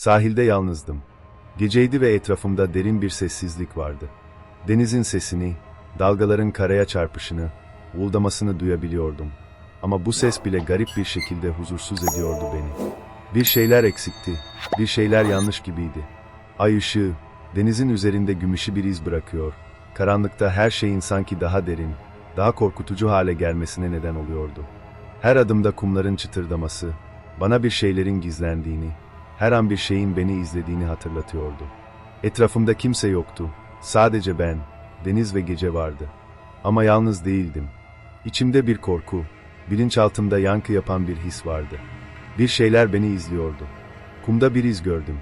Sahilde yalnızdım. Geceydi ve etrafımda derin bir sessizlik vardı. Denizin sesini, dalgaların karaya çarpışını, uğuldamasını duyabiliyordum. Ama bu ses bile garip bir şekilde huzursuz ediyordu beni. Bir şeyler eksikti, bir şeyler yanlış gibiydi. Ay ışığı, denizin üzerinde gümüşü bir iz bırakıyor. Karanlıkta her şeyin sanki daha derin, daha korkutucu hale gelmesine neden oluyordu. Her adımda kumların çıtırdaması, bana bir şeylerin gizlendiğini, her an bir şeyin beni izlediğini hatırlatıyordu. Etrafımda kimse yoktu, sadece ben, deniz ve gece vardı. Ama yalnız değildim. İçimde bir korku, bilinçaltımda yankı yapan bir his vardı. Bir şeyler beni izliyordu. Kumda bir iz gördüm.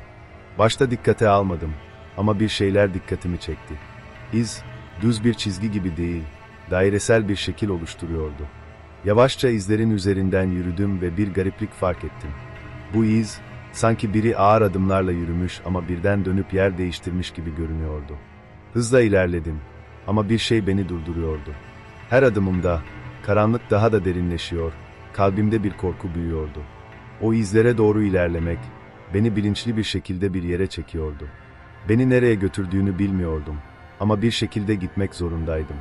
Başta dikkate almadım ama bir şeyler dikkatimi çekti. İz, düz bir çizgi gibi değil, dairesel bir şekil oluşturuyordu. Yavaşça izlerin üzerinden yürüdüm ve bir gariplik fark ettim. Bu iz, sanki biri ağır adımlarla yürümüş ama birden dönüp yer değiştirmiş gibi görünüyordu. Hızla ilerledim ama bir şey beni durduruyordu. Her adımımda karanlık daha da derinleşiyor, kalbimde bir korku büyüyordu. O izlere doğru ilerlemek beni bilinçli bir şekilde bir yere çekiyordu. Beni nereye götürdüğünü bilmiyordum ama bir şekilde gitmek zorundaydım.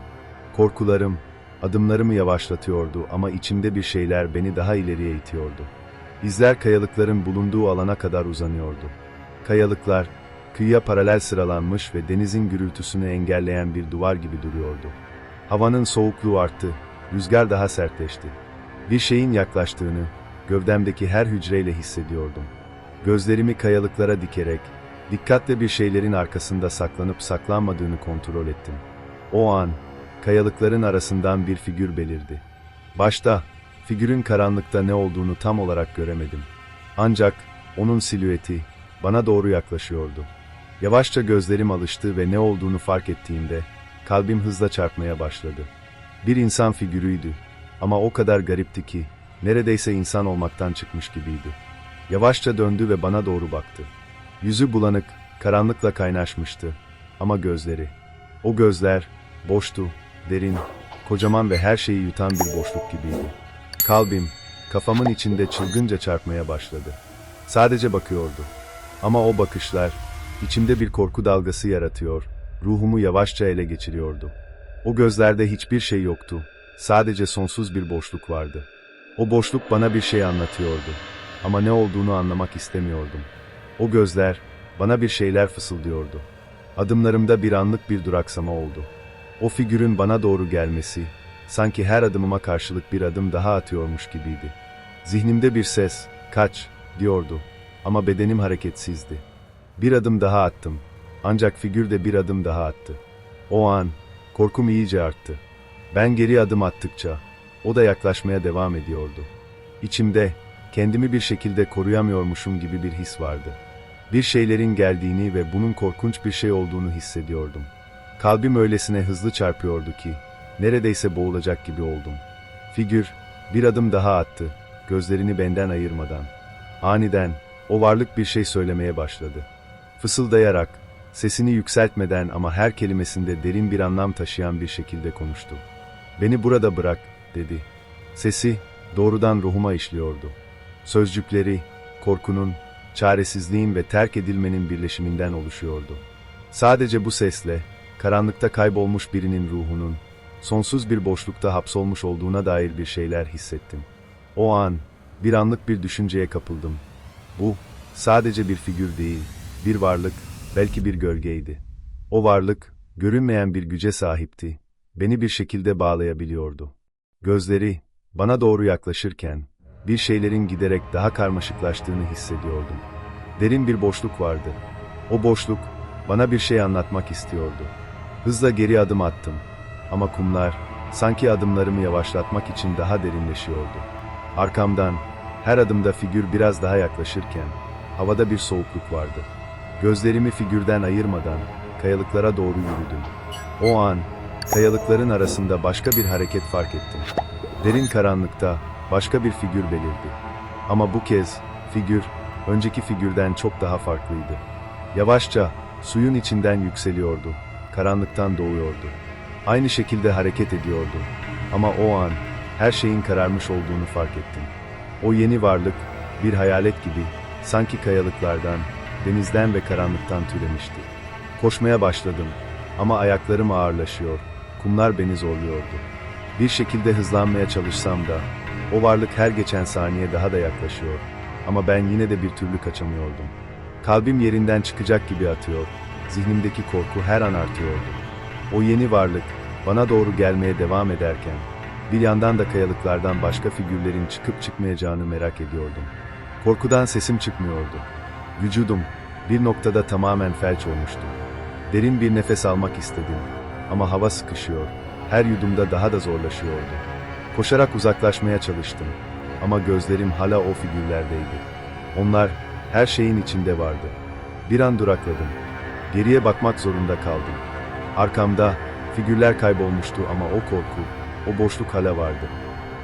Korkularım adımlarımı yavaşlatıyordu ama içimde bir şeyler beni daha ileriye itiyordu. İzler kayalıkların bulunduğu alana kadar uzanıyordu. Kayalıklar kıyıya paralel sıralanmış ve denizin gürültüsünü engelleyen bir duvar gibi duruyordu. Havanın soğukluğu arttı, rüzgar daha sertleşti. Bir şeyin yaklaştığını gövdemdeki her hücreyle hissediyordum. Gözlerimi kayalıklara dikerek dikkatle bir şeylerin arkasında saklanıp saklanmadığını kontrol ettim. O an kayalıkların arasından bir figür belirdi. Başta figürün karanlıkta ne olduğunu tam olarak göremedim. Ancak onun silüeti bana doğru yaklaşıyordu. Yavaşça gözlerim alıştı ve ne olduğunu fark ettiğimde kalbim hızla çarpmaya başladı. Bir insan figürüydü ama o kadar garipti ki neredeyse insan olmaktan çıkmış gibiydi. Yavaşça döndü ve bana doğru baktı. Yüzü bulanık, karanlıkla kaynaşmıştı ama gözleri, o gözler boştu, derin, kocaman ve her şeyi yutan bir boşluk gibiydi. Kalbim, kafamın içinde çılgınca çarpmaya başladı. Sadece bakıyordu. Ama o bakışlar, içimde bir korku dalgası yaratıyor, ruhumu yavaşça ele geçiriyordu. O gözlerde hiçbir şey yoktu, sadece sonsuz bir boşluk vardı. O boşluk bana bir şey anlatıyordu. Ama ne olduğunu anlamak istemiyordum. O gözler, bana bir şeyler fısıldıyordu. Adımlarımda bir anlık bir duraksama oldu. O figürün bana doğru gelmesi, sanki her adımıma karşılık bir adım daha atıyormuş gibiydi. Zihnimde bir ses, kaç, diyordu. Ama bedenim hareketsizdi. Bir adım daha attım. Ancak figür de bir adım daha attı. O an, korkum iyice arttı. Ben geri adım attıkça, o da yaklaşmaya devam ediyordu. İçimde, kendimi bir şekilde koruyamıyormuşum gibi bir his vardı. Bir şeylerin geldiğini ve bunun korkunç bir şey olduğunu hissediyordum. Kalbim öylesine hızlı çarpıyordu ki, neredeyse boğulacak gibi oldum. Figür, bir adım daha attı, gözlerini benden ayırmadan. Aniden, o varlık bir şey söylemeye başladı. Fısıldayarak, sesini yükseltmeden ama her kelimesinde derin bir anlam taşıyan bir şekilde konuştu. Beni burada bırak, dedi. Sesi, doğrudan ruhuma işliyordu. Sözcükleri, korkunun, çaresizliğin ve terk edilmenin birleşiminden oluşuyordu. Sadece bu sesle, karanlıkta kaybolmuş birinin ruhunun, sonsuz bir boşlukta hapsolmuş olduğuna dair bir şeyler hissettim. O an, bir anlık bir düşünceye kapıldım. Bu, sadece bir figür değil, bir varlık, belki bir gölgeydi. O varlık, görünmeyen bir güce sahipti, beni bir şekilde bağlayabiliyordu. Gözleri, bana doğru yaklaşırken, bir şeylerin giderek daha karmaşıklaştığını hissediyordum. Derin bir boşluk vardı. O boşluk, bana bir şey anlatmak istiyordu. Hızla geri adım attım. Ama kumlar, sanki adımlarımı yavaşlatmak için daha derinleşiyordu. Arkamdan, her adımda figür biraz daha yaklaşırken, havada bir soğukluk vardı. Gözlerimi figürden ayırmadan, kayalıklara doğru yürüdüm. O an, kayalıkların arasında başka bir hareket fark ettim. Derin karanlıkta, başka bir figür belirdi. Ama bu kez, figür, önceki figürden çok daha farklıydı. Yavaşça, suyun içinden yükseliyordu, karanlıktan doğuyordu. Aynı şekilde hareket ediyordu. Ama o an, her şeyin kararmış olduğunu fark ettim. O yeni varlık, bir hayalet gibi, sanki kayalıklardan, denizden ve karanlıktan türemişti. Koşmaya başladım ama ayaklarım ağırlaşıyor, kumlar beni zorluyordu. Bir şekilde hızlanmaya çalışsam da o varlık her geçen saniye daha da yaklaşıyor ama ben yine de bir türlü kaçamıyordum. Kalbim yerinden çıkacak gibi atıyor, zihnimdeki korku her an artıyordu. O yeni varlık bana doğru gelmeye devam ederken bir yandan da kayalıklardan başka figürlerin çıkıp çıkmayacağını merak ediyordum. Korkudan sesim çıkmıyordu. Vücudum bir noktada tamamen felç olmuştu. Derin bir nefes almak istedim ama hava sıkışıyor. Her yudumda daha da zorlaşıyordu. Koşarak uzaklaşmaya çalıştım ama gözlerim hala o figürlerdeydi. Onlar her şeyin içinde vardı. Bir an durakladım. Geriye bakmak zorunda kaldım. Arkamda figürler kaybolmuştu ama o korku, o boşluk hala vardı.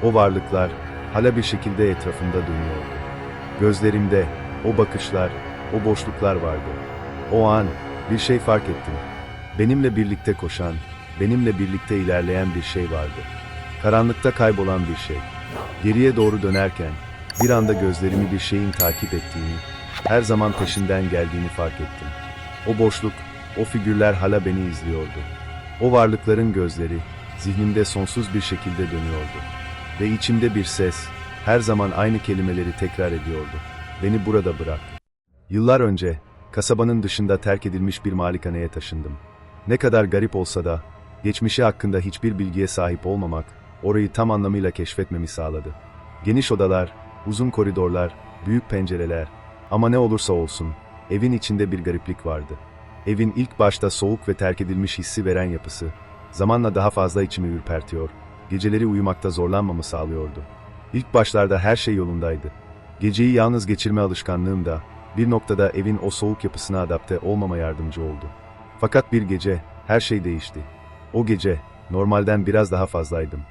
O varlıklar hala bir şekilde etrafımda dönüyordu. Gözlerimde o bakışlar, o boşluklar vardı. O an bir şey fark ettim. Benimle birlikte koşan, benimle birlikte ilerleyen bir şey vardı. Karanlıkta kaybolan bir şey. Geriye doğru dönerken bir anda gözlerimi bir şeyin takip ettiğini, her zaman peşinden geldiğini fark ettim. O boşluk, o figürler hala beni izliyordu. O varlıkların gözleri zihnimde sonsuz bir şekilde dönüyordu. Ve içimde bir ses her zaman aynı kelimeleri tekrar ediyordu. Beni burada bırak. Yıllar önce kasabanın dışında terk edilmiş bir malikaneye taşındım. Ne kadar garip olsa da geçmişi hakkında hiçbir bilgiye sahip olmamak orayı tam anlamıyla keşfetmemi sağladı. Geniş odalar, uzun koridorlar, büyük pencereler ama ne olursa olsun evin içinde bir gariplik vardı. Evin ilk başta soğuk ve terk edilmiş hissi veren yapısı zamanla daha fazla içimi ürpertiyor, geceleri uyumakta zorlanmamı sağlıyordu. İlk başlarda her şey yolundaydı. Geceyi yalnız geçirme alışkanlığım da bir noktada evin o soğuk yapısına adapte olmama yardımcı oldu. Fakat bir gece her şey değişti. O gece normalden biraz daha fazlaydım.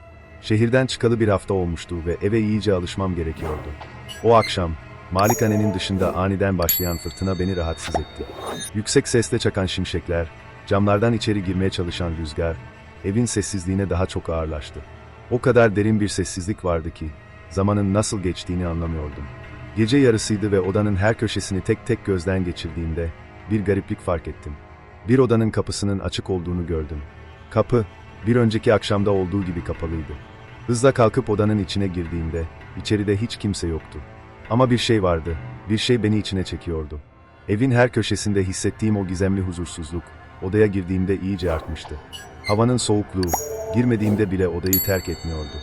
Şehirden çıkalı bir hafta olmuştu ve eve iyice alışmam gerekiyordu. O akşam malikanenin dışında aniden başlayan fırtına beni rahatsız etti. Yüksek sesle çakan şimşekler, camlardan içeri girmeye çalışan rüzgar, evin sessizliğine daha çok ağırlaştı. O kadar derin bir sessizlik vardı ki, zamanın nasıl geçtiğini anlamıyordum. Gece yarısıydı ve odanın her köşesini tek tek gözden geçirdiğimde, bir gariplik fark ettim. Bir odanın kapısının açık olduğunu gördüm. Kapı, bir önceki akşamda olduğu gibi kapalıydı. Hızla kalkıp odanın içine girdiğimde, içeride hiç kimse yoktu. Ama bir şey vardı, bir şey beni içine çekiyordu. Evin her köşesinde hissettiğim o gizemli huzursuzluk, odaya girdiğimde iyice artmıştı. Havanın soğukluğu, girmediğimde bile odayı terk etmiyordu.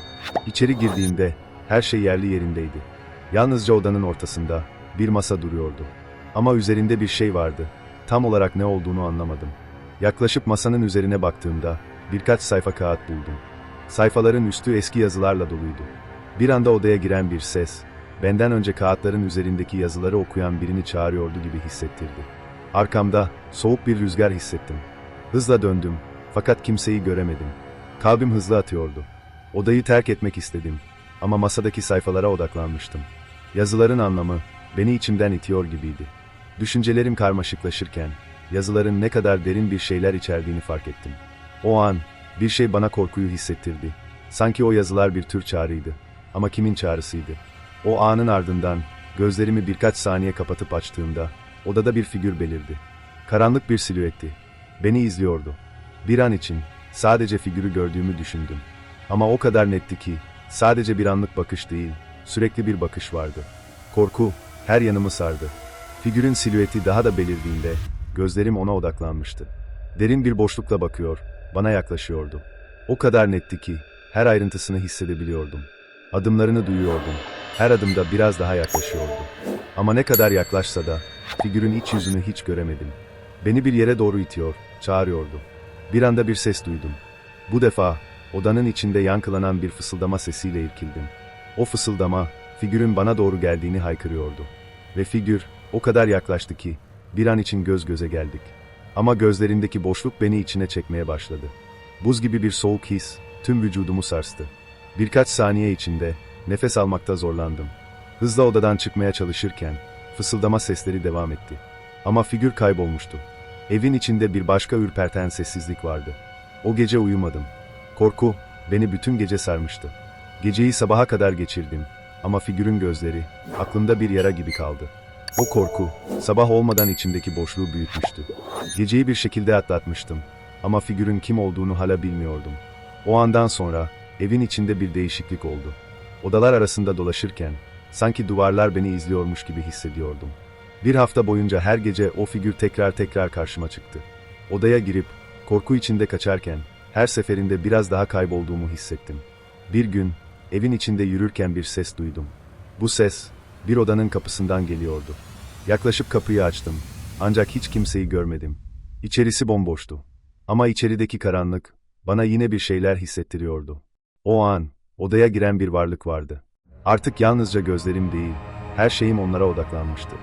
İçeri girdiğimde, her şey yerli yerindeydi. Yalnızca odanın ortasında, bir masa duruyordu. Ama üzerinde bir şey vardı. Tam olarak ne olduğunu anlamadım. Yaklaşıp masanın üzerine baktığımda, birkaç sayfa kağıt buldum. Sayfaların üstü eski yazılarla doluydu. Bir anda odaya giren bir ses, benden önce kağıtların üzerindeki yazıları okuyan birini çağırıyordu gibi hissettirdi. Arkamda soğuk bir rüzgar hissettim. Hızla döndüm fakat kimseyi göremedim. Kalbim hızlı atıyordu. Odayı terk etmek istedim ama masadaki sayfalara odaklanmıştım. Yazıların anlamı beni içimden itiyor gibiydi. Düşüncelerim karmaşıklaşırken yazıların ne kadar derin bir şeyler içerdiğini fark ettim. O an bir şey bana korkuyu hissettirdi. Sanki o yazılar bir tür çağrıydı. Ama kimin çağrısıydı? O anın ardından gözlerimi birkaç saniye kapatıp açtığımda odada bir figür belirdi. Karanlık bir silüetti. Beni izliyordu. Bir an için sadece figürü gördüğümü düşündüm. Ama o kadar netti ki sadece bir anlık bakış değil, sürekli bir bakış vardı. Korku her yanımı sardı. Figürün silüeti daha da belirdiğinde gözlerim ona odaklanmıştı. Derin bir boşlukla bakıyor, bana yaklaşıyordu. O kadar netti ki her ayrıntısını hissedebiliyordum. Adımlarını duyuyordum. Her adımda biraz daha yaklaşıyordu. Ama ne kadar yaklaşsa da figürün iç yüzünü hiç göremedim. Beni bir yere doğru itiyor, çağırıyordu. Bir anda bir ses duydum. Bu defa odanın içinde yankılanan bir fısıldama sesiyle irkildim. O fısıldama figürün bana doğru geldiğini haykırıyordu. Ve figür o kadar yaklaştı ki bir an için göz göze geldik. Ama gözlerindeki boşluk beni içine çekmeye başladı. Buz gibi bir soğuk his tüm vücudumu sarstı. Birkaç saniye içinde nefes almakta zorlandım. Hızla odadan çıkmaya çalışırken fısıldama sesleri devam etti. Ama figür kaybolmuştu. Evin içinde bir başka ürperten sessizlik vardı. O gece uyumadım. Korku beni bütün gece sarmıştı. Geceyi sabaha kadar geçirdim ama figürün gözleri aklımda bir yara gibi kaldı. O korku, sabah olmadan içimdeki boşluğu büyütmüştü. Geceyi bir şekilde atlatmıştım. Ama figürün kim olduğunu hala bilmiyordum. O andan sonra evin içinde bir değişiklik oldu. Odalar arasında dolaşırken sanki duvarlar beni izliyormuş gibi hissediyordum. Bir hafta boyunca her gece o figür tekrar tekrar karşıma çıktı. Odaya girip korku içinde kaçarken her seferinde biraz daha kaybolduğumu hissettim. Bir gün evin içinde yürürken bir ses duydum. Bu ses bir odanın kapısından geliyordu. Yaklaşıp kapıyı açtım. Ancak hiç kimseyi görmedim. İçerisi bomboştu. Ama içerideki karanlık bana yine bir şeyler hissettiriyordu. O an odaya giren bir varlık vardı. Artık yalnızca gözlerim değil, her şeyim onlara odaklanmıştı.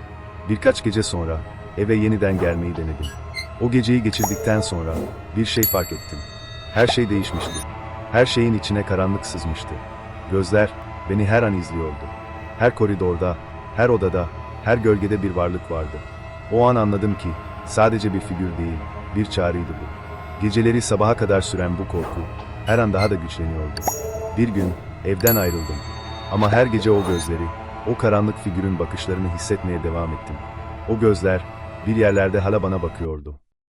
Birkaç gece sonra eve yeniden gelmeyi denedim. O geceyi geçirdikten sonra bir şey fark ettim. Her şey değişmişti. Her şeyin içine karanlık sızmıştı. Gözler beni her an izliyordu. Her koridorda, her odada, her gölgede bir varlık vardı. O an anladım ki sadece bir figür değil, bir çağrıydı bu. Geceleri sabaha kadar süren bu korku her an daha da güçleniyordu. Bir gün evden ayrıldım. Ama her gece o gözleri, o karanlık figürün bakışlarını hissetmeye devam ettim. O gözler bir yerlerde hala bana bakıyordu.